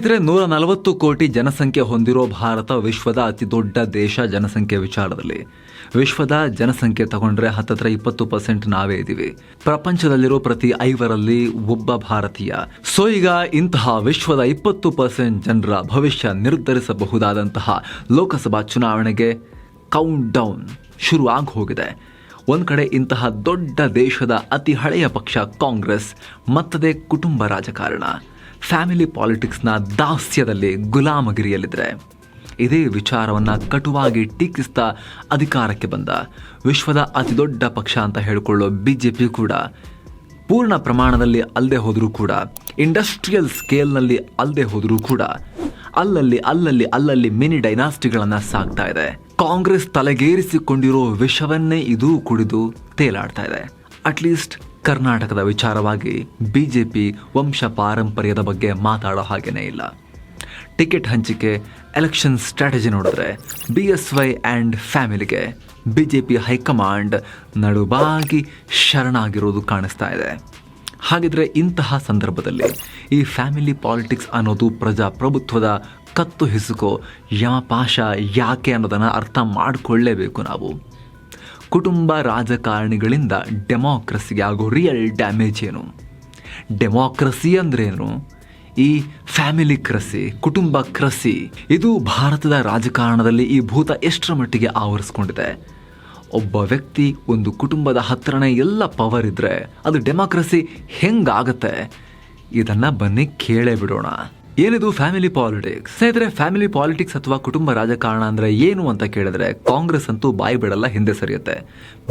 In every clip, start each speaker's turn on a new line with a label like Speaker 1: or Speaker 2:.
Speaker 1: ಸ್ನೇಹಿತರೆ ನೂರ ನಲವತ್ತು ಕೋಟಿ ಜನಸಂಖ್ಯೆ ಹೊಂದಿರೋ ಭಾರತ ವಿಶ್ವದ ಅತಿ ದೊಡ್ಡ ದೇಶ ಜನಸಂಖ್ಯೆ ವಿಚಾರದಲ್ಲಿ. ವಿಶ್ವದ ಜನಸಂಖ್ಯೆ ತಗೊಂಡ್ರೆ ಹತ್ತತ್ರ ಇಪ್ಪತ್ತು ಪರ್ಸೆಂಟ್ ನಾವೇ ಇದ್ದೀವಿ ಪ್ರಪಂಚದಲ್ಲಿರೋ ಪ್ರತಿ ಐವರಲ್ಲಿ ಒಬ್ಬ ಭಾರತೀಯ. ಸೊ ಈಗ ಇಂತಹ ವಿಶ್ವದ ಇಪ್ಪತ್ತು ಪರ್ಸೆಂಟ್ ಜನರ ಭವಿಷ್ಯ ನಿರ್ಧರಿಸಬಹುದಾದಂತಹ ಲೋಕಸಭಾ ಚುನಾವಣೆಗೆ ಕೌಂಟ್ ಡೌನ್ ಶುರು ಆಗಿ ಹೋಗಿದೆ ಒಂದು ಕಡೆ ಇಂತಹ ದೊಡ್ಡ ದೇಶದ ಅತಿ ಹಳೆಯ ಪಕ್ಷ ಕಾಂಗ್ರೆಸ್, ಮತ್ತದೇ ಕುಟುಂಬ ರಾಜಕಾರಣ. ಫ್ಯಾಮಿಲಿ ಪಾಲಿಟಿಕ್ಸ್ನ ದಾಸ್ಯದಲ್ಲಿ ಗುಲಾಮಗಿರಿಯಲ್ಲಿದ್ದರೆ ಇದೇ ವಿಚಾರವನ್ನು ಕಟುವಾಗಿ ಟೀಕಿಸ್ತಾ ಅಧಿಕಾರಕ್ಕೆ ಬಂದ. ವಿಶ್ವದ ಅತಿ ದೊಡ್ಡ ಪಕ್ಷ ಅಂತ ಹೇಳಿಕೊಳ್ಳೋ ಬಿ ಜೆ ಪಿ ಕೂಡ. ಪೂರ್ಣ ಪ್ರಮಾಣದಲ್ಲಿ ಅಲ್ಲದೆ ಹೋದರೂ ಕೂಡ ಇಂಡಸ್ಟ್ರಿಯಲ್ ಸ್ಕೇಲ್ನಲ್ಲಿ ಅಲ್ಲದೆ ಹೋದರೂ ಕೂಡ, ಅಲ್ಲಲ್ಲಿ ಅಲ್ಲಲ್ಲಿ ಅಲ್ಲಲ್ಲಿ ಮಿನಿ ಡೈನಾಸ್ಟಿಗಳನ್ನು ಸಾಕ್ತಾ ಇದೆ. ಕಾಂಗ್ರೆಸ್ ತಲೆಗೇರಿಸಿಕೊಂಡಿರೋ ವಿಷವನ್ನೇ ಇದು ಕುಡಿದು ತೇಲಾಡ್ತಾ ಇದೆ. ಅಟ್ಲೀಸ್ಟ್ ಕರ್ನಾಟಕದ ವಿಚಾರವಾಗಿ ಬಿ ಜೆ ಪಿ ವಂಶ ಪಾರಂಪರ್ಯದ ಬಗ್ಗೆ ಮಾತಾಡೋ ಹಾಗೇನೇ ಇಲ್ಲ. ಟಿಕೆಟ್ ಹಂಚಿಕೆ ಎಲೆಕ್ಷನ್ ಸ್ಟ್ರಾಟಜಿ ನೋಡಿದ್ರೆ ಬಿ ಎಸ್ ವೈ ಆ್ಯಂಡ್ ಫ್ಯಾಮಿಲಿಗೆ B J P high command ನಡುಬಾಗಿ ಶರಣಾಗಿರೋದು ಕಾಣಿಸ್ತಾ ಇದೆ. ಹಾಗಿದ್ರೆ ಇಂತಹ ಸಂದರ್ಭದಲ್ಲಿ ಈ ಫ್ಯಾಮಿಲಿ ಪಾಲಿಟಿಕ್ಸ್ ಅನ್ನೋದು ಪ್ರಜಾಪ್ರಭುತ್ವದ ಕತ್ತು ಹಿಸುಕೋ ಯಮಪಾಶ ಯಾಕೆ ಅನ್ನೋದನ್ನು ಅರ್ಥ ಮಾಡಿಕೊಳ್ಳೇಬೇಕು ನಾವು? ಕುಟುಂಬ ರಾಜಕಾರಣಿಗಳಿಂದ ಡೆಮಾಕ್ರಸಿಗೆ ಆಗೋ ರಿಯಲ್ ಡ್ಯಾಮೇಜ್ ಏನು? ಡೆಮಾಕ್ರಸಿ ಅಂದ್ರೇನು? ಈ ಫ್ಯಾಮಿಲಿ ಕ್ರಸಿ, ಕುಟುಂಬ ಕ್ರಸಿ, ಇದು ಭಾರತದ ರಾಜಕಾರಣದಲ್ಲಿ ಈ ಭೂತ ಎಷ್ಟರ ಮಟ್ಟಿಗೆ ಆವರಿಸ್ಕೊಂಡಿದೆ? ಒಬ್ಬ ವ್ಯಕ್ತಿ ಒಂದು ಕುಟುಂಬದ ಹತ್ತಿರನೇ ಎಲ್ಲ ಪವರ್ ಇದ್ದರೆ ಅದು ಡೆಮಾಕ್ರಸಿ ಹೆಂಗಾಗತ್ತೆ? ಇದನ್ನು ಬನ್ನಿ ಕೇಳೇ ಬಿಡೋಣ. ಏನಿದು ಫ್ಯಾಮಿಲಿ ಪಾಲಿಟಿಕ್ಸ್ ಸ್ನೇಹಿತರೆ ಫ್ಯಾಮಿಲಿ ಪಾಲಿಟಿಕ್ಸ್ ಅಥವಾ ಕುಟುಂಬ ರಾಜಕಾರಣ ಅಂದ್ರೆ ಏನು ಅಂತ ಕೇಳಿದ್ರೆ ಕಾಂಗ್ರೆಸ್ ಅಂತೂ ಬಾಯಿ ಬಿಡಲ್ಲ, ಹಿಂದೆ ಸರಿಯುತ್ತೆ.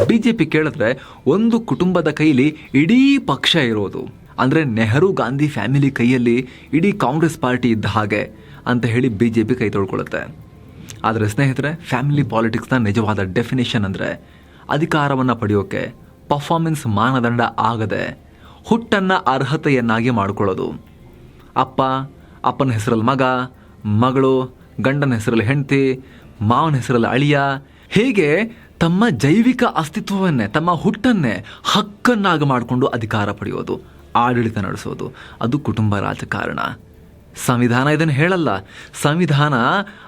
Speaker 1: ಬಿಜೆಪಿ ಕೇಳಿದ್ರೆ ಒಂದು ಕುಟುಂಬದ ಕೈಲಿ ಇಡೀ ಪಕ್ಷ ಇರೋದು. ಅಂದ್ರೆ ನೆಹರು ಗಾಂಧಿ ಫ್ಯಾಮಿಲಿ ಕೈಯಲ್ಲಿ ಇಡೀ ಕಾಂಗ್ರೆಸ್ ಪಾರ್ಟಿ ಇದ್ದ ಹಾಗೆ ಅಂತ ಹೇಳಿ ಬಿಜೆಪಿ ಕೈ ತೊಳ್ಕೊಳ್ಳುತ್ತೆ. ಆದರೆ ಸ್ನೇಹಿತರೆ ಫ್ಯಾಮಿಲಿ ಪಾಲಿಟಿಕ್ಸ್ನ ನಿಜವಾದ ಡೆಫಿನೇಷನ್ ಅಂದರೆ ಅಧಿಕಾರವನ್ನು ಪಡೆಯೋಕೆ ಪರ್ಫಾರ್ಮೆನ್ಸ್ ಮಾನದಂಡ ಆಗದೆ ಹುಟ್ಟನ್ನು ಅರ್ಹತೆಯನ್ನಾಗಿ ಮಾಡಿಕೊಳ್ಳೋದು. ಅಪ್ಪ ಅಪ್ಪನ ಹೆಸರಲ್ಲಿ ಮಗ, ಮಗಳು, ಗಂಡನ ಹೆಸರಲ್ಲಿ ಹೆಂಡತಿ, ಮಾವನ ಹೆಸರಲ್ಲಿ ಅಳಿಯ. ಹೀಗೆ ತಮ್ಮ ಜೈವಿಕ ಅಸ್ತಿತ್ವವನ್ನೇ, ತಮ್ಮ ಹುಟ್ಟನ್ನೇ ಹಕ್ಕನ್ನಾಗಿ ಮಾಡಿಕೊಂಡು ಅಧಿಕಾರ ಪಡೆಯೋದು, ಆಡಳಿತ ನಡೆಸೋದು, ಅದು ಕುಟುಂಬ ರಾಜಕಾರಣ ಸಂವಿಧಾನ ಇದನ್ನು ಹೇಳಲ್ಲ. ಸಂವಿಧಾನ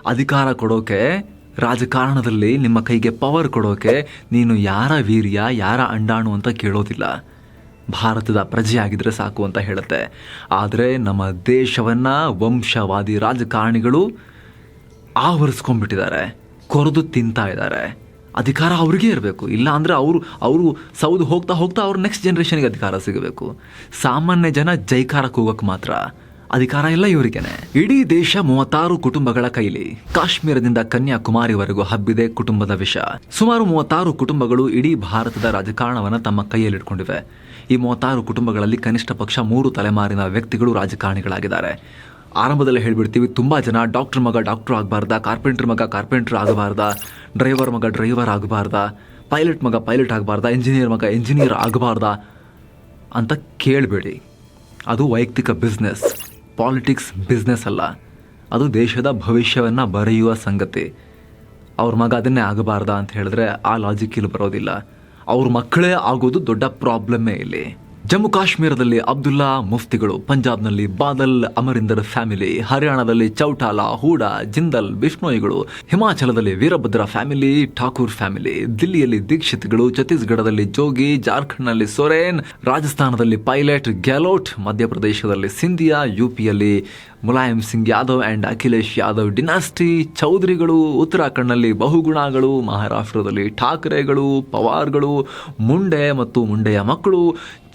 Speaker 1: ಅಧಿಕಾರ ಕೊಡೋಕೆ, ರಾಜಕಾರಣದಲ್ಲಿ ನಿಮ್ಮ ಕೈಗೆ ಪವರ್ ಕೊಡೋಕೆ ನೀನು ಯಾರ ವೀರ್ಯ, ಯಾರ ಅಂಡಾಣು ಅಂತ ಕೇಳೋದಿಲ್ಲ. ಭಾರತದ ಪ್ರಜೆಯಾಗಿದ್ದರೆ ಸಾಕು ಅಂತ ಹೇಳುತ್ತೆ. ಆದರೆ ನಮ್ಮ ದೇಶವನ್ನ ವಂಶವಾದಿ ರಾಜಕಾರಣಿಗಳು ಆವರಿಸ್ಕೊಂಡ್ಬಿಟ್ಟಿದ್ದಾರೆ. ಕೊರೆದು ತಿಂತಾ ಇದ್ದಾರೆ. ಅಧಿಕಾರ ಅವ್ರಿಗೆ ಇರಬೇಕು. ಇಲ್ಲ ಅಂದರೆ ಅವರು ಅವರು ಸೌದು ಹೋಗ್ತಾ ಹೋಗ್ತಾ ಅವ್ರ ನೆಕ್ಸ್ಟ್ ಜನ್ರೇಷನ್ಗೆ ಅಧಿಕಾರ ಸಿಗಬೇಕು. ಸಾಮಾನ್ಯ ಜನ ಜೈಕಾರ ಕೂಗಕ್ಕೆ ಮಾತ್ರ ಅಧಿಕಾರ ಎಲ್ಲ ಇವರಿಗೇನೆ. ಇಡೀ ದೇಶ ಮೂವತ್ತಾರು ಕುಟುಂಬಗಳ ಕೈಲಿ ಕಾಶ್ಮೀರದಿಂದ ಕನ್ಯಾಕುಮಾರಿವರೆಗೂ ಹಬ್ಬಿದೆ ಕುಟುಂಬದ ವಿಷ. ಸುಮಾರು ಮೂವತ್ತಾರು ಕುಟುಂಬಗಳು ಇಡೀ ಭಾರತದ ರಾಜಕಾರಣವನ್ನು ತಮ್ಮ ಕೈಯಲ್ಲಿಟ್ಕೊಂಡಿವೆ. ಈ ಮೂವತ್ತಾರು ಕುಟುಂಬಗಳಲ್ಲಿ ಕನಿಷ್ಠ ಪಕ್ಷ ಮೂರು ತಲೆಮಾರಿನ ವ್ಯಕ್ತಿಗಳು ರಾಜಕಾರಣಿಗಳಾಗಿದ್ದಾರೆ. ಆರಂಭದಲ್ಲಿ ಹೇಳ್ಬಿಡ್ತೀವಿ, ತುಂಬ ಜನ ಡಾಕ್ಟರ್ ಮಗ ಡಾಕ್ಟರ್ ಆಗಬಾರ್ದ, ಕಾರ್ಪೆಂಟ್ರ್ ಮಗ ಕಾರ್ಪೆಂಟ್ರ್ ಆಗಬಾರ್ದ, ಡ್ರೈವರ್ ಮಗ ಡ್ರೈವರ್ ಆಗಬಾರ್ದ, ಪೈಲಟ್ ಮಗ ಪೈಲಟ್ ಆಗಬಾರ್ದ, ಇಂಜಿನಿಯರ್ ಮಗ ಇಂಜಿನಿಯರ್ ಆಗಬಾರ್ದ ಅಂತ ಕೇಳಬೇಡಿ. ಅದು ವೈಯಕ್ತಿಕ ಬಿಸ್ನೆಸ್, ಪಾಲಿಟಿಕ್ಸ್ ಬಿಸ್ನೆಸ್ ಅಲ್ಲ. ಅದು ದೇಶದ ಭವಿಷ್ಯವನ್ನು ಬರೆಯುವ ಸಂಗತಿ. ಅವ್ರ ಮಗ ಅದನ್ನೇ ಆಗಬಾರ್ದ ಅಂತ ಹೇಳಿದ್ರೆ ಆ ಲಾಜಿಕ್ ಇಲ್ಲಿ ಬರೋದಿಲ್ಲ. ಅವ್ರ ಮಕ್ಕಳೇ ಆಗೋದು ದೊಡ್ಡ ಪ್ರಾಬ್ಲಮ್ಮೇ ಇಲ್ಲಿ. ಜಮ್ಮು ಕಾಶ್ಮೀರದಲ್ಲಿ ಅಬ್ದುಲ್ಲಾ ಮುಫ್ತಿಗಳು, ಪಂಜಾಬ್ನಲ್ಲಿ ಬಾದಲ್ ಅಮರಿಂದರ್ ಫ್ಯಾಮಿಲಿ, ಹರಿಯಾಣದಲ್ಲಿ ಚೌಟಾಲಾ, ಹೂಡಾ, ಜಿಂದಲ್, ಬಿಷ್ಣೋಯಿಗಳು, ಹಿಮಾಚಲದಲ್ಲಿ ವೀರಭದ್ರ ಫ್ಯಾಮಿಲಿ, ಠಾಕೂರ್ ಫ್ಯಾಮಿಲಿ, ದಿಲ್ಲಿಯಲ್ಲಿ ದೀಕ್ಷಿತ್ಗಳು, ಛತ್ತೀಸ್ಗಢದಲ್ಲಿ ಜೋಗಿ, ಜಾರ್ಖಂಡ್ನಲ್ಲಿ ಸೊರೇನ್, ರಾಜಸ್ಥಾನದಲ್ಲಿ ಪೈಲಟ್ ಗ್ಯಾಲೋಟ್, ಮಧ್ಯಪ್ರದೇಶದಲ್ಲಿ ಸಿಂಧಿಯಾ, ಯುಪಿಯಲ್ಲಿ ಮುಲಾಯಂ ಸಿಂಗ್ ಯಾದವ್ ಆ್ಯಂಡ್ ಅಖಿಲೇಶ್ ಯಾದವ್ ಡಿನಾಸ್ಟಿ ಚೌಧರಿಗಳು, ಉತ್ತರಾಖಂಡ್ನಲ್ಲಿ ಬಹುಗುಣಗಳು, ಮಹಾರಾಷ್ಟ್ರದಲ್ಲಿ ಠಾಕ್ರೆಗಳು, ಪವಾರ್ಗಳು, ಮುಂಡೆ ಮತ್ತು ಮುಂಡೆಯ ಮಕ್ಕಳು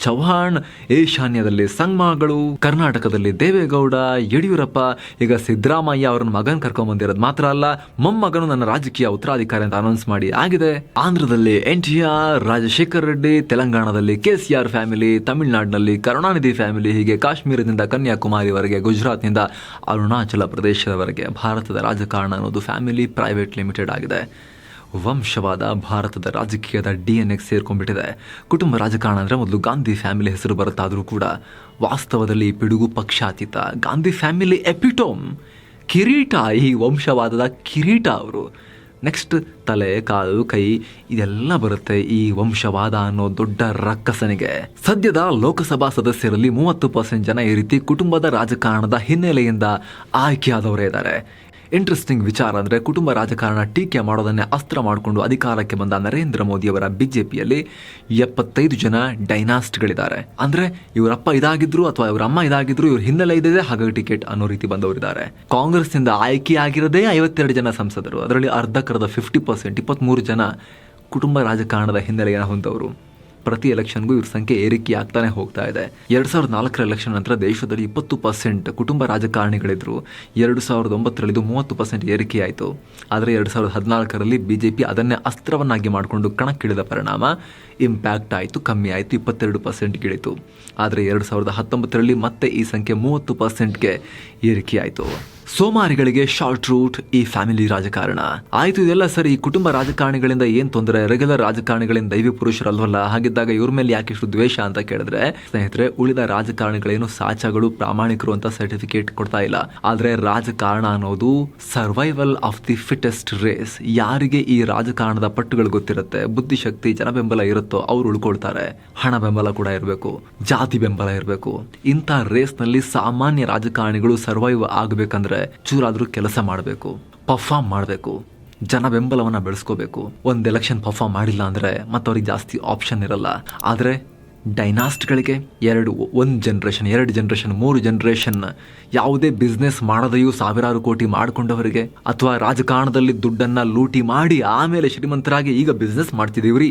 Speaker 1: ಚೌಹಾಣ್ ಈಶಾನ್ಯದಲ್ಲಿ ಸಂಗ್ಮಾಗಳು, ಕರ್ನಾಟಕದಲ್ಲಿ ದೇವೇಗೌಡ, ಯಡಿಯೂರಪ್ಪ, ಈಗ ಸಿದ್ದರಾಮಯ್ಯ ಅವರನ್ನ ಮಗನ್ ಕರ್ಕೊಂಡ್ಬಂದಿರೋದು ಮಾತ್ರ ಅಲ್ಲ, ಮೊಮ್ಮಗನು ನನ್ನ ರಾಜಕೀಯ ಉತ್ತರಾಧಿಕಾರಿ ಅಂತ ಅನೌನ್ಸ್ ಮಾಡಿ ಆಗಿದೆ. ಆಂಧ್ರದಲ್ಲಿ N T R, Rajasekhar Reddy, ತೆಲಂಗಾಣದಲ್ಲಿ ಕೆ ಸಿ ಆರ್ ಫ್ಯಾಮಿಲಿ ತಮಿಳುನಾಡಿನಲ್ಲಿ ಕರುಣಾನಿಧಿ ಫ್ಯಾಮಿಲಿ ಹೀಗೆ ಕಾಶ್ಮೀರದಿಂದ ಕನ್ಯಾಕುಮಾರಿವರೆಗೆ ಗುಜರಾತ್ನಿಂದ ಅರುಣಾಚಲ ಪ್ರದೇಶದವರೆಗೆ ಭಾರತದ ರಾಜಕಾರಣ ಅನ್ನೋದು ಫ್ಯಾಮಿಲಿ ಪ್ರೈವೇಟ್ ಲಿಮಿಟೆಡ್ ಆಗಿದೆ. ವಂಶವಾದ ಭಾರತದ ರಾಜಕೀಯದ ಡಿ ಎನ್ ಎಕ್ಸ್ ಸೇರ್ಕೊಂಡ್ಬಿಟ್ಟಿದೆ. ಕುಟುಂಬ ರಾಜಕಾರಣ ಅಂದರೆ ಮೊದಲು ಗಾಂಧಿ ಫ್ಯಾಮಿಲಿ ಹೆಸರು ಬರುತ್ತಾದರೂ ಕೂಡ ವಾಸ್ತವದಲ್ಲಿ ಪಿಡುಗು ಪಕ್ಷಾತೀತ. ಗಾಂಧಿ ಫ್ಯಾಮಿಲಿ ಎಪಿಟೋಮ್ ಕಿರೀಟ, ಈ ವಂಶವಾದದ ಕಿರೀಟ ಅವರು. ನೆಕ್ಸ್ಟ್ ತಲೆ, ಕಾಲು, ಕೈ, ಇದೆಲ್ಲ ಬರುತ್ತೆ ಈ ವಂಶವಾದ ಅನ್ನೋ ದೊಡ್ಡ ರಕ್ಕಸನಿಗೆ ಸದ್ಯದ ಲೋಕಸಭಾ ಸದಸ್ಯರಲ್ಲಿ ಮೂವತ್ತು ಪರ್ಸೆಂಟ್ ಜನ ಈ ರೀತಿ ಕುಟುಂಬದ ರಾಜಕಾರಣದ ಹಿನ್ನೆಲೆಯಿಂದ ಆಯ್ಕೆಯಾದವರೇ ಇದ್ದಾರೆ. ಇಂಟ್ರೆಸ್ಟಿಂಗ್ ವಿಚಾರ ಅಂದರೆ ಕುಟುಂಬ ರಾಜಕಾರಣ ಟೀಕೆ ಮಾಡೋದನ್ನೇ ಅಸ್ತ್ರ ಮಾಡಿಕೊಂಡು ಅಧಿಕಾರಕ್ಕೆ ಬಂದ ನರೇಂದ್ರ ಮೋದಿಯವರ ಬಿಜೆಪಿಯಲ್ಲಿ ಎಪ್ಪತ್ತೈದು ಜನ ಡೈನಾಸ್ಟ್ಗಳಿದ್ದಾರೆ. ಅಂದರೆ ಇವರಪ್ಪ ಇದಾಗಿದ್ರು ಅಥವಾ ಇವರ ಅಮ್ಮ ಇದಾಗಿದ್ರು ಇವ್ರ ಹಿನ್ನೆಲೆ ಇದೆ ಹಾಗಾಗಿ ಟಿಕೆಟ್ ಅನ್ನೋ ರೀತಿ ಬಂದವರಿದ್ದಾರೆ. ಕಾಂಗ್ರೆಸ್ನಿಂದ ಆಯ್ಕೆಯಾಗಿರೋದೇ ಐವತ್ತೆರಡು ಜನ ಸಂಸದರು. ಅದರಲ್ಲಿ ಅರ್ಧಕ್ಕರ್ಧ ಫಿಫ್ಟಿ ಪರ್ಸೆಂಟ್ ಇಪ್ಪತ್ತ್ಮೂರು ಜನ ಕುಟುಂಬ ರಾಜಕಾರಣದ ಹಿನ್ನೆಲೆಯನ್ನು ಹೊಂದವರು. ಪ್ರತಿ ಎಲೆಕ್ಷನ್ಗೂ ಇವ್ರ ಸಂಖ್ಯೆ ಏರಿಕೆ ಆಗ್ತಾನೆ ಹೋಗ್ತಾ ಇದೆ. ಎರಡ್ ಸಾವಿರದ ನಾಲ್ಕರ ಎಲೆಕ್ಷನ್ ನಂತರ ದೇಶದಲ್ಲಿ ಇಪ್ಪತ್ತು ಪರ್ಸೆಂಟ್ ಕುಟುಂಬ ರಾಜಕಾರಣಿಗಳಿದ್ರು. ಎರಡು ಸಾವಿರದ ಒಂಬತ್ತರಲ್ಲಿ ಇದು ಮೂವತ್ತು ಪರ್ಸೆಂಟ್ ಏರಿಕೆ ಆಯಿತು. ಆದರೆ ಎರಡು ಸಾವಿರದ ಹದಿನಾಲ್ಕರಲ್ಲಿ ಬಿಜೆಪಿ ಅದನ್ನೇ ಅಸ್ತ್ರವನ್ನಾಗಿ ಮಾಡಿಕೊಂಡು ಕಣಕ್ಕಿಳಿದ ಪರಿಣಾಮ ಇಂಪ್ಯಾಕ್ಟ್ ಆಯಿತು, ಕಮ್ಮಿ ಆಯಿತು, ಇಪ್ಪತ್ತೆರಡು ಪರ್ಸೆಂಟ್ ಗಿಳಿತು. ಆದರೆ ಎರಡು ಸಾವಿರದ ಹತ್ತೊಂಬತ್ತರಲ್ಲಿ ಮತ್ತೆ ಈ ಸಂಖ್ಯೆ ಮೂವತ್ತು ಪರ್ಸೆಂಟ್ಗೆ ಏರಿಕೆ ಆಯಿತು. ಸೋಮಾರಿಗಳಿಗೆ ಶಾರ್ಟ್ ರೂಟ್ ಈ ಫ್ಯಾಮಿಲಿ ರಾಜಕಾರಣ. ಆಯ್ತು, ಇದೆಲ್ಲ ಸರಿ, ಈ ಕುಟುಂಬ ರಾಜಕಾರಣಿಗಳಿಂದ ಏನ್ ತೊಂದರೆ? ರೆಗ್ಯುಲರ್ ರಾಜಕಾರಣಿಗಳಿಂದ ದೈವಿ ಪುರುಷರಲ್ವಲ್ಲ ಹಾಗಿದ್ದಾಗ ಇವ್ರ ಮೇಲೆ ಯಾಕೆ ಇಷ್ಟು ದ್ವೇಷ ಅಂತ ಕೇಳಿದ್ರೆ, ಸ್ನೇಹಿತರೆ, ಉಳಿದ ರಾಜಕಾರಣಿಗಳೇನು ಸಾಚಗಳು, ಪ್ರಾಮಾಣಿಕರು ಅಂತ ಸರ್ಟಿಫಿಕೇಟ್ ಕೊಡ್ತಾ ಇಲ್ಲ. ಆದ್ರೆ ರಾಜಕಾರಣ ಅನ್ನೋದು survival of the fittest race ಯಾರಿಗೆ ಈ ರಾಜಕಾರಣದ ಪಟ್ಟುಗಳು ಗೊತ್ತಿರುತ್ತೆ? ಬುದ್ಧಿಶಕ್ತಿ ಜನ ಬೆಂಬಲ ಇರುತ್ತೋ, ಅವ್ರು ಉಳ್ಕೊಳ್ತಾರೆ. ಹಣ ಬೆಂಬಲ ಕೂಡ ಇರಬೇಕು. ಜಾತಿ ಬೆಂಬಲ ಇರಬೇಕು. ಇಂಥ ರೇಸ್ನಲ್ಲಿ ಸಾಮಾನ್ಯ ರಾಜಕಾರಣಿಗಳು ಸರ್ವೈವ್ ಆಗಬೇಕಂದ್ರೆ ಚೂರಾದ್ರೂ ಕೆಲಸ ಮಾಡಬೇಕು ಪರ್ಫಾರ್ಮ್ ಮಾಡಬೇಕು, ಜನ ಬೆಂಬಲವನ್ನ ಬೆಳೆಸ್ಕೋಬೇಕು. ಒಂದು ಎಲೆಕ್ಷನ್ ಪರ್ಫಾರ್ಮ್ ಮಾಡಿಲ್ಲ ಅಂದರೆ ಮತ್ತು ಅವ್ರಿಗೆ ಜಾಸ್ತಿ ಆಪ್ಷನ್ ಇರಲ್ಲ. ಆದರೆ ಡೈನಾಸ್ಟ್ಗಳಿಗೆ ಎರಡು, ಒಂದು ಜನ್ರೇಷನ್ ಎರಡು ಜನ್ರೇಷನ್ ಮೂರು ಜನ್ರೇಷನ್ ಯಾವುದೇ ಬಿಸ್ನೆಸ್ ಮಾಡದೆಯೂ ಸಾವಿರಾರು ಕೋಟಿ ಮಾಡಿಕೊಂಡವರಿಗೆ ಅಥವಾ ರಾಜಕಾರಣದಲ್ಲಿ ದುಡ್ಡನ್ನ ಲೂಟಿ ಮಾಡಿ ಆಮೇಲೆ ಶ್ರೀಮಂತರಾಗಿ ಈಗ ಬಿಸ್ನೆಸ್ ಮಾಡ್ತಿದ್ದೀವ್ರಿ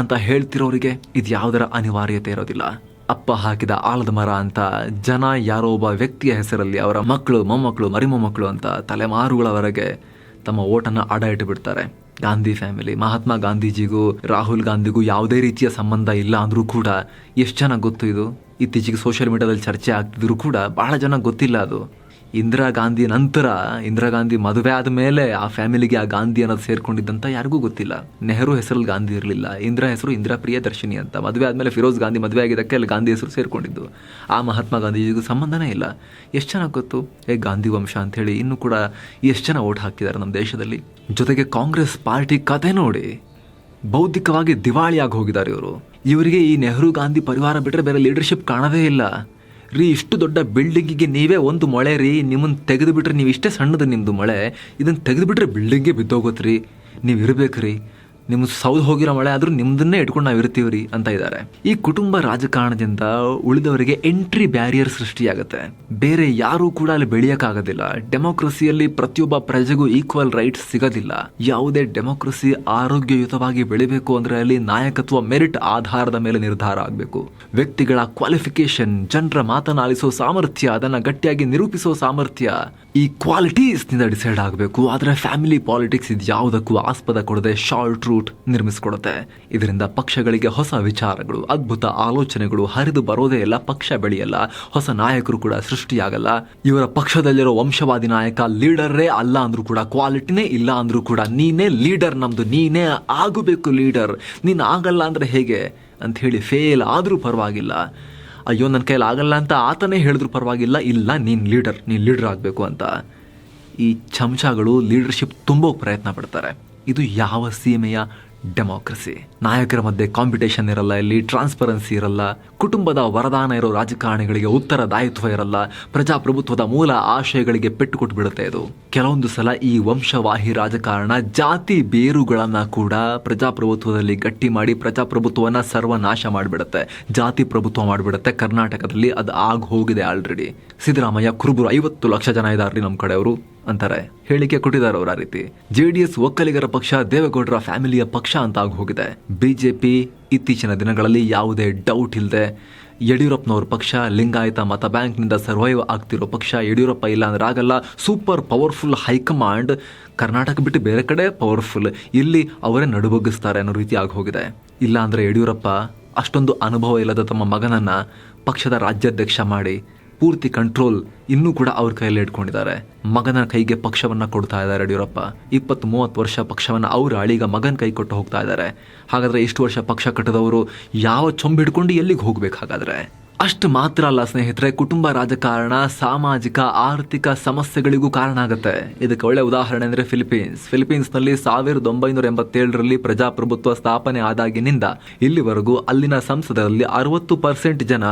Speaker 1: ಅಂತ ಹೇಳ್ತಿರೋರಿಗೆ ಇದು ಯಾವುದರ ಅನಿವಾರ್ಯತೆ ಇರೋದಿಲ್ಲ. ಅಪ್ಪ ಹಾಕಿದ ಆಲದ ಮರ ಅಂತ, ಜನ ಯಾರೋ ಒಬ್ಬ ವ್ಯಕ್ತಿಯ ಹೆಸರಲ್ಲಿ ಅವರ ಮಕ್ಕಳು, ಮೊಮ್ಮಕ್ಕಳು, ಮರಿಮೊಮ್ಮಕ್ಕಳು ಅಂತ ತಲೆಮಾರುಗಳವರೆಗೆ ತಮ್ಮ ಓಟನ್ನು ಅಡ ಇಟ್ಟುಬಿಡ್ತಾರೆ ಗಾಂಧಿ ಫ್ಯಾಮಿಲಿ ಮಹಾತ್ಮ ಗಾಂಧೀಜಿಗೂ, ರಾಹುಲ್ ಗಾಂಧಿಗೂ ಯಾವುದೇ ರೀತಿಯ ಸಂಬಂಧ ಇಲ್ಲ ಅಂದರೂ ಕೂಡ ಎಷ್ಟು ಜನ ಗೊತ್ತು ಇದು? ಇತ್ತೀಚೆಗೆ ಸೋಷಿಯಲ್ ಮೀಡಿಯಾದಲ್ಲಿ ಚರ್ಚೆ ಆಗ್ತಿದ್ರು ಕೂಡ ಬಹಳ ಜನ ಗೊತ್ತಿಲ್ಲ ಅದು. ಇಂದಿರಾ ಗಾಂಧಿ ನಂತರ, ಇಂದಿರಾ ಗಾಂಧಿ ಮದುವೆ ಆದ ಮೇಲೆ ಆ ಫ್ಯಾಮಿಲಿಗೆ ಆ ಗಾಂಧಿ ಅನ್ನೋದು ಸೇರ್ಕೊಂಡಿದ್ದಂತ ಯಾರಿಗೂ ಗೊತ್ತಿಲ್ಲ. ನೆಹರು ಹೆಸರಲ್ಲಿ ಗಾಂಧಿ ಇರಲಿಲ್ಲ. ಇಂದಿರಾ ಹೆಸರು ಇಂದಿರಾ ಪ್ರಿಯದರ್ಶಿನಿ ಅಂತ. ಮದುವೆ ಆದಮೇಲೆ ಫಿರೋಜ್ ಗಾಂಧಿ ಮದುವೆ ಆಗಿದ್ದಕ್ಕೆ ಅಲ್ಲಿ ಗಾಂಧಿ ಹೆಸರು ಸೇರ್ಕೊಂಡಿದ್ದು. ಆ ಮಹಾತ್ಮ ಗಾಂಧೀಜಿಗೂ ಸಂಬಂಧನೇ ಇಲ್ಲ. ಎಷ್ಟು ಜನ ಗೊತ್ತು? ಏ, ಗಾಂಧಿ ವಂಶ ಅಂಥೇಳಿ ಇನ್ನೂ ಕೂಡ ಎಷ್ಟು ಜನ ಓಟ್ ಹಾಕಿದ್ದಾರೆ ನಮ್ಮ ದೇಶದಲ್ಲಿ? ಜೊತೆಗೆ ಕಾಂಗ್ರೆಸ್ ಪಾರ್ಟಿ ಕತೆ ನೋಡಿ. ಬೌದ್ಧಿಕವಾಗಿ ದಿವಾಳಿಯಾಗಿ ಹೋಗಿದ್ದಾರೆ ಇವರು. ಇವರಿಗೆ ಈ ನೆಹರು ಗಾಂಧಿ ಪರಿವಾರ ಬಿಟ್ಟರೆ ಬೇರೆ ಲೀಡರ್ಶಿಪ್ ಕಾಣದೇ ಇಲ್ಲ. ರೀ, ಇಷ್ಟು ದೊಡ್ಡ ಬಿಲ್ಡಿಂಗಿಗೆ ನೀವೇ ಒಂದು ಮೊಳೆ ರೀ ನಿಮ್ಮನ್ನು ತೆಗೆದುಬಿಟ್ರೆ ನೀವು ಇಷ್ಟೇ ಸಣ್ಣದು ನಿಮ್ಮದು ಮೊಳೆ. ಇದನ್ನು ತೆಗೆದುಬಿಟ್ರೆ ಬಿಲ್ಡಿಂಗೇ ಬಿದ್ದೋಗುತ್ತೆ ರೀ ನೀವು ಇರಬೇಕು ರೀ ನಿಮ್ಮ ಸೌದು ಹೋಗಿರೋ ಮಳೆ ಆದರೂ ನಿಮ್ದನ್ನೇ ಇಟ್ಕೊಂಡು ನಾವು ಇರ್ತೀವಿ ರೀ ಅಂತ ಇದ್ದಾರೆ ಈ ಕುಟುಂಬ ರಾಜಕಾರಣದಿಂದ ಉಳಿದವರಿಗೆ ಎಂಟ್ರಿ ಬ್ಯಾರಿಯರ್ ಸೃಷ್ಟಿಯಾಗುತ್ತೆ. ಬೇರೆ ಯಾರೂ ಕೂಡ ಅಲ್ಲಿ ಬೆಳೆಯೋಕ್ಕಾಗೋದಿಲ್ಲ. ಡೆಮೋಕ್ರಸಿಯಲ್ಲಿ ಪ್ರತಿಯೊಬ್ಬ ಪ್ರಜೆಗೂ ಈಕ್ವಲ್ ರೈಟ್ಸ್ ಸಿಗೋದಿಲ್ಲ. ಯಾವುದೇ ಡೆಮೋಕ್ರಸಿ ಆರೋಗ್ಯಯುತವಾಗಿ ಬೆಳಿಬೇಕು ಅಂದ್ರೆ ಅಲ್ಲಿ ನಾಯಕತ್ವ ಮೆರಿಟ್ ಆಧಾರದ ಮೇಲೆ ನಿರ್ಧಾರ ಆಗಬೇಕು. ವ್ಯಕ್ತಿಗಳ ಕ್ವಾಲಿಫಿಕೇಶನ್ ಜನರ ಮಾತನಾಡಿಸೋ ಸಾಮರ್ಥ್ಯ, ಅದನ್ನ ಗಟ್ಟಿಯಾಗಿ ನಿರೂಪಿಸೋ ಸಾಮರ್ಥ್ಯ ಈ ಕ್ವಾಲಿಟೀಸ್ನಿಂದ ಡಿಸೈಡ್ ಆಗಬೇಕು. ಆದರೆ ಫ್ಯಾಮಿಲಿ ಪಾಲಿಟಿಕ್ಸ್ ಇದು ಯಾವುದಕ್ಕೂ ಆಸ್ಪದ ಕೊಡದೆ, ಶಾರ್ಟ್ ರೂಟ್ ನಿರ್ಮಿಸಿಕೊಡುತ್ತೆ. ಇದರಿಂದ ಪಕ್ಷಗಳಿಗೆ ಹೊಸ ವಿಚಾರಗಳು, ಅದ್ಭುತ ಆಲೋಚನೆಗಳು ಹರಿದು ಬರೋದೇ ಇಲ್ಲ. ಪಕ್ಷ ಬೆಳೆಯಲ್ಲ, ಹೊಸ ನಾಯಕರು ಕೂಡ ಸೃಷ್ಟಿಯಾಗಲ್ಲ. ಇವರ ಪಕ್ಷದಲ್ಲಿರೋ ವಂಶವಾದಿ ನಾಯಕ ಲೀಡರೇ ಅಲ್ಲ ಅಂದ್ರೂ ಕೂಡ, ಕ್ವಾಲಿಟಿನೇ ಇಲ್ಲ ಅಂದ್ರೂ ಕೂಡ, ನೀನೇ ಲೀಡರ್, ನಮ್ದು ನೀನೇ ಆಗಬೇಕು ಲೀಡರ್. ನೀನು ಆಗಲ್ಲ ಅಂದ್ರೆ ಹೇಗೆ? ಅಂತ ಹೇಳಿ ಫೇಲ್ ಆದರೂ ಪರವಾಗಿಲ್ಲ. ಅಯ್ಯೋ ನನ್ನ ಕೈಯಲ್ಲಿ ಆಗಲ್ಲ ಅಂತ ಆತನೇ ಹೇಳಿದ್ರು ಪರವಾಗಿಲ್ಲ. ಇಲ್ಲ, ನೀನು ಲೀಡರ್ ನೀನು ಲೀಡರ್ ಆಗಬೇಕು ಅಂತ. ಈ ಚಮಚಗಳು ಲೀಡರ್ಶಿಪ್ ತುಂಬೋ ಪ್ರಯತ್ನ ಪಡ್ತಾರೆ. ಇದು ಯಾವ ಸೀಮೆಯ ಡೆಮೋಕ್ರಸಿ? ನಾಯಕರ ಮಧ್ಯೆ ಕಾಂಪಿಟೇಷನ್ ಇರಲ್ಲ, ಇಲ್ಲಿ ಟ್ರಾನ್ಸ್ಪರೆನ್ಸಿ ಇರಲ್ಲ, ಕುಟುಂಬದ ವರದಾನ ಇರೋ ರಾಜಕಾರಣಿಗಳಿಗೆ ಉತ್ತರದಾಯಿತ್ವ ಇರಲ್ಲ, ಪ್ರಜಾಪ್ರಭುತ್ವದ ಮೂಲ ಆಶಯಗಳಿಗೆ ಪೆಟ್ಟು ಕೊಟ್ಟು ಬಿಡುತ್ತೆ ಇದು. ಕೆಲವೊಂದು ಸಲ ಈ ವಂಶವಾಹಿ ರಾಜಕಾರಣ ಜಾತಿ ಬೇರುಗಳನ್ನ ಕೂಡ ಪ್ರಜಾಪ್ರಭುತ್ವದಲ್ಲಿ ಗಟ್ಟಿ ಮಾಡಿ ಪ್ರಜಾಪ್ರಭುತ್ವವನ್ನ ಸರ್ವನಾಶ ಮಾಡಿಬಿಡುತ್ತೆ. ಜಾತಿ ಪ್ರಭುತ್ವ ಮಾಡಿಬಿಡುತ್ತೆ. ಕರ್ನಾಟಕದಲ್ಲಿ ಅದು ಆಗ ಹೋಗಿದೆ ಆಲ್ರೆಡಿ ಸಿದ್ದರಾಮಯ್ಯ, ಕುರುಬರು ಐವತ್ತು ಲಕ್ಷ ಜನ ಇದ್ದಾರೆ ನಮ್ಮ ಕಡೆಯವರು. ಅಂತಾರೆ. ಹೇಳಿಕೆ ಕೊಟ್ಟಿದ್ದಾರೆ ಅವರು ರೀತಿ. ಜೆಡಿಎಸ್ ಒಕ್ಕಲಿಗರ ಪಕ್ಷ ದೇವೇಗೌಡರ ಫ್ಯಾಮಿಲಿಯ ಪಕ್ಷ ಅಂತ ಆಗಿ ಹೋಗಿದೆ. ಬಿಜೆಪಿ ಇತ್ತೀಚಿನ ದಿನಗಳಲ್ಲಿ ಯಾವುದೇ ಡೌಟ್ ಇಲ್ಲದೆ ಯಡಿಯೂರಪ್ಪನವ್ರ ಪಕ್ಷ, ಲಿಂಗಾಯತ ಮತ ಬ್ಯಾಂಕ್ನಿಂದ ಸರ್ವೈವ್ ಆಗ್ತಿರೋ ಪಕ್ಷ, ಯಡಿಯೂರಪ್ಪ ಇಲ್ಲ ಅಂದ್ರೆ ಆಗಲ್ಲ. ಸೂಪರ್ ಪವರ್ಫುಲ್ ಹೈಕಮಾಂಡ್, ಕರ್ನಾಟಕ ಬಿಟ್ಟು ಬೇರೆ ಕಡೆ ಪವರ್ಫುಲ್ ಇಲ್ಲಿ ಅವರೇ ನಡುಬಗ್ಗಿಸ್ತಾರೆ ಅನ್ನೋ ರೀತಿ ಆಗಿ ಹೋಗಿದೆ. ಇಲ್ಲ ಅಂದ್ರೆ ಯಡಿಯೂರಪ್ಪ ಅಷ್ಟೊಂದು ಅನುಭವ ಇಲ್ಲದ ತಮ್ಮ ಮಗನನ್ನ ಪಕ್ಷದ ರಾಜ್ಯಾಧ್ಯಕ್ಷ ಮಾಡಿ ಪೂರ್ತಿ ಕಂಟ್ರೋಲ್ ಇನ್ನೂ ಕೂಡ ಅವ್ರ ಕೈಯಲ್ಲಿ ಇಟ್ಕೊಂಡಿದ್ದಾರೆ. ಮಗನ ಕೈಗೆ ಪಕ್ಷವನ್ನ ಕೊಡ್ತಾ ಇದ್ದಾರೆ ಯಡಿಯೂರಪ್ಪ. ಇಪ್ಪತ್ತು ಮೂವತ್ತು ವರ್ಷ ಪಕ್ಷವನ್ನ ಅವ್ರ ಅಳಿಗ ಮಗನ ಕೈ ಕೊಟ್ಟು ಹೋಗ್ತಾ ಇದ್ದಾರೆ. ಹಾಗಾದ್ರೆ ಇಷ್ಟು ವರ್ಷ ಪಕ್ಷ ಕಟ್ಟದವರು? ಯಾವ ಚೊಂಬ್ ಹಿಡ್ಕೊಂಡು ಎಲ್ಲಿಗೆ ಹೋಗ್ಬೇಕಾಗಾದ್ರೆ ಅಷ್ಟು ಮಾತ್ರ ಅಲ್ಲ ಸ್ನೇಹಿತರೆ, ಕುಟುಂಬ ರಾಜಕಾರಣ, ಸಾಮಾಜಿಕ, ಆರ್ಥಿಕ ಸಮಸ್ಯೆಗಳಿಗೂ ಕಾರಣ ಆಗುತ್ತೆ. ಇದಕ್ಕೆ ಒಳ್ಳೆ ಉದಾಹರಣೆ ಅಂದರೆ ಫಿಲಿಪೀನ್ಸ್. ಫಿಲಿಪೀನ್ಸ್ನಲ್ಲಿ ಸಾವಿರದ ಒಂಬೈನೂರ ಎಂಬತ್ತೇಳರಲ್ಲಿ ಪ್ರಜಾಪ್ರಭುತ್ವ ಸ್ಥಾಪನೆ ಆದಾಗಿನಿಂದ ಇಲ್ಲಿವರೆಗೂ ಅಲ್ಲಿನ ಸಂಸದರಲ್ಲಿ ಅರವತ್ತು ಪರ್ಸೆಂಟ್ ಜನ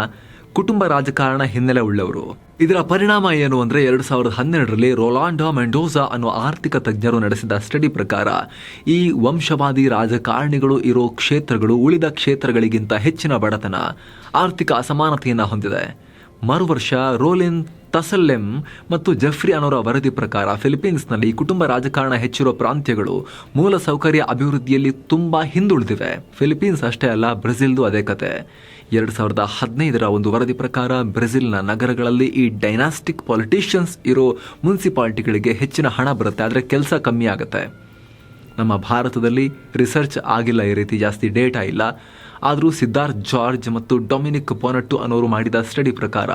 Speaker 1: ಕುಟುಂಬ ರಾಜಕಾರಣ ಹಿನ್ನೆಲೆ ಉಳ್ಳವರು. ಇದರ ಪರಿಣಾಮ ಏನು ಅಂದ್ರೆ ಎರಡು ಸಾವಿರದ ಹನ್ನೆರಡರಲ್ಲಿ ರೊಲಾಂಡೋ ಮೆಂಡೋಸಾ ಅನ್ನೋ ಆರ್ಥಿಕ ತಜ್ಞರು ನಡೆಸಿದ ಸ್ಟಡಿ ಪ್ರಕಾರ, ಈ ವಂಶವಾದಿ ರಾಜಕಾರಣಿಗಳು ಇರೋ ಕ್ಷೇತ್ರಗಳು ಉಳಿದ ಕ್ಷೇತ್ರಗಳಿಗಿಂತ ಹೆಚ್ಚಿನ ಬಡತನ, ಆರ್ಥಿಕ ಅಸಮಾನತೆಯನ್ನು ಹೊಂದಿದೆ. ಮರು ವರ್ಷ ರೋಲಿನ್ ತಸಲ್ಲೆಂ ಮತ್ತು ಜೆಫ್ರಿ ಅನ್ನೋರ ವರದಿ ಪ್ರಕಾರ ಫಿಲಿಪೀನ್ಸ್ನಲ್ಲಿ ಕುಟುಂಬ ರಾಜಕಾರಣ ಹೆಚ್ಚಿರುವ ಪ್ರಾಂತ್ಯಗಳು ಮೂಲಸೌಕರ್ಯ ಅಭಿವೃದ್ಧಿಯಲ್ಲಿ ತುಂಬಾ ಹಿಂದುಳಿದಿವೆ. ಫಿಲಿಪೀನ್ಸ್ ಅಷ್ಟೇ ಅಲ್ಲ, ಬ್ರೆಜಿಲ್ದು ಅದೇ ಕತೆ. ಎರಡು ಸಾವಿರದ ಹದಿನೈದರ ಒಂದು ವರದಿ ಪ್ರಕಾರ ಬ್ರೆಜಿಲ್ನ ನಗರಗಳಲ್ಲಿ ಈ ಡೈನಾಸ್ಟಿಕ್ ಪಾಲಿಟಿಷಿಯನ್ಸ್ ಇರೋ ಮುನ್ಸಿಪಾಲಿಟಿಗಳಿಗೆ ಹೆಚ್ಚಿನ ಹಣ ಬರುತ್ತೆ, ಆದರೆ ಕೆಲಸ ಕಮ್ಮಿ ಆಗುತ್ತೆ. ನಮ್ಮ ಭಾರತದಲ್ಲಿ ರಿಸರ್ಚ್ ಆಗಿಲ್ಲ ಈ ರೀತಿ ಜಾಸ್ತಿ ಡೇಟಾ ಇಲ್ಲ. ಆದರೂ ಸಿದ್ಧಾರ್ಥ್ ಜಾರ್ಜ್ ಮತ್ತು ಡೊಮಿನಿಕ್ ಪೊನಟ್ಟು ಅನ್ನೋರು ಮಾಡಿದ ಸ್ಟಡಿ ಪ್ರಕಾರ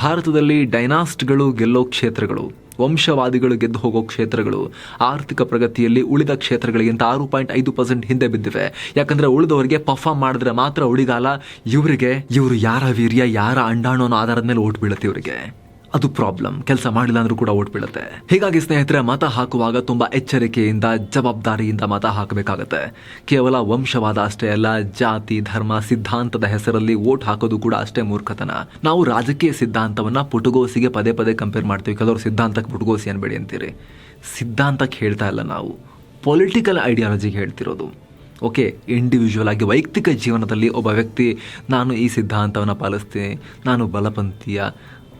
Speaker 1: ಭಾರತದಲ್ಲಿ ಡೈನಾಸ್ಟ್ಗಳು ಗೆಲ್ಲೋ ಕ್ಷೇತ್ರಗಳು. ವಂಶವಾದಿಗಳು ಗೆದ್ದು ಹೋಗೋ ಕ್ಷೇತ್ರಗಳು, ಆರ್ಥಿಕ ಪ್ರಗತಿಯಲ್ಲಿ ಉಳಿದ ಕ್ಷೇತ್ರಗಳಿಗಿಂತ ಆರು ಪಾಯಿಂಟ್ ಐದು ಪರ್ಸೆಂಟ್ ಹಿಂದೆ ಬಿದ್ದಿವೆ. ಯಾಕಂದ್ರೆ ಉಳಿದವರಿಗೆ ಪರ್ಫಾರ್ಮ್ ಮಾಡಿದ್ರೆ ಮಾತ್ರ ಉಳಿಗಾಲ, ಇವರಿಗೆ, ಇವರು ಯಾರ ವೀರ್ಯ, ಯಾರ ಅಂಡಾಣು ಆಧಾರದ ಮೇಲೆ ಓಟ್ ಬೀಳುತ್ತೆ ಇವರಿಗೆ. ಅದು ಪ್ರಾಬ್ಲಮ್ ಕೆಲಸ ಮಾಡಿಲ್ಲ ಅಂದ್ರೂ ಕೂಡ ಓಟ್ ಬೀಳುತ್ತೆ. ಹೀಗಾಗಿ ಸ್ನೇಹಿತರೆ, ಮತ ಹಾಕುವಾಗ ತುಂಬಾ ಎಚ್ಚರಿಕೆಯಿಂದ, ಜವಾಬ್ದಾರಿಯಿಂದ ಮತ ಹಾಕಬೇಕಾಗತ್ತೆ. ಕೇವಲ ವಂಶವಾದ ಅಷ್ಟೇ ಅಲ್ಲ, ಜಾತಿ, ಧರ್ಮ, ಸಿದ್ಧಾಂತದ ಹೆಸರಲ್ಲಿ ಓಟ್ ಹಾಕೋದು ಕೂಡ ಅಷ್ಟೇ ಮೂರ್ಖತನ. ನಾವು ರಾಜಕೀಯ ಸಿದ್ಧಾಂತವನ್ನ ಪುಟಗೋಸಿಗೆ ಪದೇ ಪದೇ ಕಂಪೇರ್ ಮಾಡ್ತೀವಿ. ಕೆಲವರು ಸಿದ್ಧಾಂತಕ್ಕೆ ಪುಟಗೋಸಿ ಅನ್ಬೇಡಿ ಅಂತೀರಿ. ಸಿದ್ಧಾಂತಕ್ಕೆ ಹೇಳ್ತಾ ಇಲ್ಲ ನಾವು. ಪೊಲಿಟಿಕಲ್ ಐಡಿಯಾಲಜಿಗೆ ಹೇಳ್ತಿರೋದು. ಓಕೆ ಇಂಡಿವಿಜುವಲ್ ಆಗಿ ವೈಯಕ್ತಿಕ ಜೀವನದಲ್ಲಿ ಒಬ್ಬ ವ್ಯಕ್ತಿ, ನಾನು ಈ ಸಿದ್ಧಾಂತವನ್ನು ಪಾಲಿಸ್ತೀನಿ, ನಾನು ಬಲಪಂಥೀಯ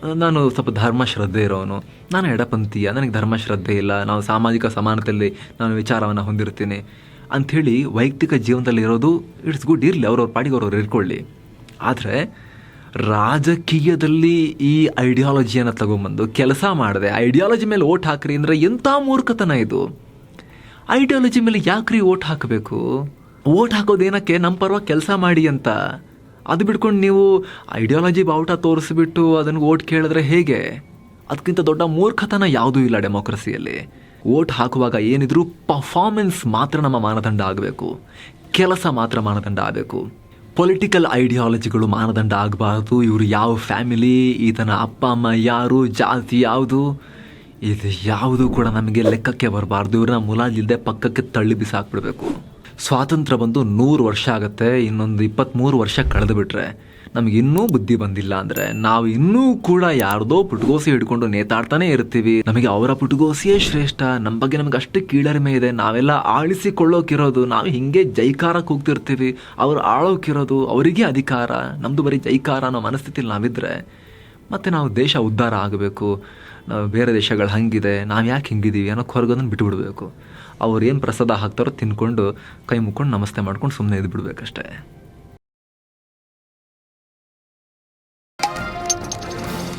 Speaker 1: ನಾನು ಸ್ವಲ್ಪ ಧರ್ಮ ಶ್ರದ್ಧೆ ಇರೋನು. ನಾನು ಎಡಪಂಥೀಯ, ನನಗೆ ಧರ್ಮ ಶ್ರದ್ಧೆ ಇಲ್ಲ. ನಾವು ಸಾಮಾಜಿಕ ಸಮಾನತೆಯಲ್ಲಿ ನಾನು ವಿಚಾರವನ್ನು ಹೊಂದಿರ್ತೀನಿ. ಅಂಥೇಳಿ ವೈಯಕ್ತಿಕ ಜೀವನದಲ್ಲಿ ಇರೋದು ಇಟ್ಸ್ ಗುಡ್ ಇರಲಿ ಅವ್ರವ್ರ ಪಾಡಿಗೆ ಅವ್ರವ್ರು ಇರ್ಕೊಳ್ಳಿ. ಆದರೆ ರಾಜಕೀಯದಲ್ಲಿ ಈ ಐಡಿಯಾಲಜಿಯನ್ನು ತಗೊಂಬಂದು ಕೆಲಸ ಮಾಡಿದೆ. ಐಡಿಯಾಲಜಿ ಮೇಲೆ ಓಟ್ ಹಾಕ್ರಿ ಅಂದರೆ ಎಂಥ ಮೂರ್ಖತನ ಇದು? ಐಡಿಯಾಲಜಿ ಮೇಲೆ ಯಾಕ್ರಿ ಓಟ್ ಹಾಕಬೇಕು? ಓಟ್ ಹಾಕೋದೇನಕ್ಕೆ? ನಮ್ಮ ಪರವಾಗಿ ಕೆಲಸ ಮಾಡಿ ಅಂತ. ಅದು ಬಿಟ್ಕೊಂಡು ನೀವು ಐಡಿಯಾಲಜಿ ಬಾವುಟ ತೋರಿಸ್ಬಿಟ್ಟು ಅದನ್ನು ಓಟ್ ಕೇಳಿದ್ರೆ ಹೇಗೆ? ಅದಕ್ಕಿಂತ ದೊಡ್ಡ ಮೂರ್ಖತನ ಯಾವುದೂ ಇಲ್ಲ ಡೆಮೋಕ್ರಸಿಯಲ್ಲಿ ಓಟ್ ಹಾಕುವಾಗ ಏನಿದ್ರೂ ಪರ್ಫಾರ್ಮೆನ್ಸ್ ಮಾತ್ರ ನಮ್ಮ ಮಾನದಂಡ ಆಗಬೇಕು. ಕೆಲಸ ಮಾತ್ರ ಮಾನದಂಡ ಆಗಬೇಕು. ಪೊಲಿಟಿಕಲ್ ಐಡಿಯಾಲಜಿಗಳು ಮಾನದಂಡ ಆಗಬಾರ್ದು. ಇವರು ಯಾವ ಫ್ಯಾಮಿಲಿ ಈತನ ಅಪ್ಪ, ಅಮ್ಮ ಯಾರು, ಜಾತಿ ಯಾವುದು, ಇದು ಯಾವುದು ಕೂಡ ನಮಗೆ ಲೆಕ್ಕಕ್ಕೆ ಬರಬಾರ್ದು. ಇವ್ರನ್ನ ಮುಲಾಜಿಲ್ಲದೆ ಪಕ್ಕಕ್ಕೆ ತಳ್ಳಿ ಬಿಸಾಕ್ಬಿಡ್ಬೇಕು. ಸ್ವಾತಂತ್ರ್ಯ ಬಂದು ನೂರು ವರ್ಷ ಆಗುತ್ತೆ, ಇನ್ನೊಂದು ಇಪ್ಪತ್ತ್ಮೂರು ವರ್ಷ ಕಳೆದು ಬಿಟ್ರೆ ನಮಗೆ ಇನ್ನೂ ಬುದ್ಧಿ ಬಂದಿಲ್ಲ ಅಂದರೆ ನಾವು ಇನ್ನೂ ಕೂಡ ಯಾರ್ದೋ ಪುಟಗೋಸಿ ಹಿಡ್ಕೊಂಡು ನೇತಾಡ್ತಾನೆ ಇರ್ತೀವಿ. ನಮಗೆ ಅವರ ಪುಟಗೋಸಿಯೇ ಶ್ರೇಷ್ಠ ನಮ್ಮ ಬಗ್ಗೆ ನಮಗೆ ಅಷ್ಟು ಕೀಳರಿಮೆ ಇದೆ, ನಾವೆಲ್ಲ ಆಳಿಸಿಕೊಳ್ಳೋಕಿರೋದು, ನಾವು ಹಿಂಗೆ ಜೈಕಾರಕ್ಕೆ ಹೋಗ್ತಿರ್ತೀವಿ, ಅವ್ರು ಆಳೋಕಿರೋದು ಅವರಿಗೆ ಅಧಿಕಾರ ನಮ್ಮದು ಬರೀ ಜೈಕಾರ ಅನ್ನೋ ಮನಸ್ಥಿತಿಲಿ ನಾವಿದ್ರೆ ಮತ್ತು ನಾವು ದೇಶ ಉದ್ಧಾರ ಆಗಬೇಕು ಬೇರೆ ದೇಶಗಳು ಹಂಗಿದೆ ನಾವು ಯಾಕೆ ಹಿಂಗಿದ್ದೀವಿ ಅನ್ನೋ ಹೊರಗೋದನ್ನು ಬಿಟ್ಬಿಡ್ಬೇಕು. ಅವ್ರು ಏನು ಪ್ರಸಾದ ಹಾಕ್ತಾರೋ ತಿನ್ಕೊಂಡು ಕೈ ಮುಕ್ಕೊಂಡು ನಮಸ್ತೆ ಮಾಡ್ಕೊಂಡು ಸುಮ್ಮನೆ ಇದ್ದು ಬಿಡ್ಬೇಕಷ್ಟೇ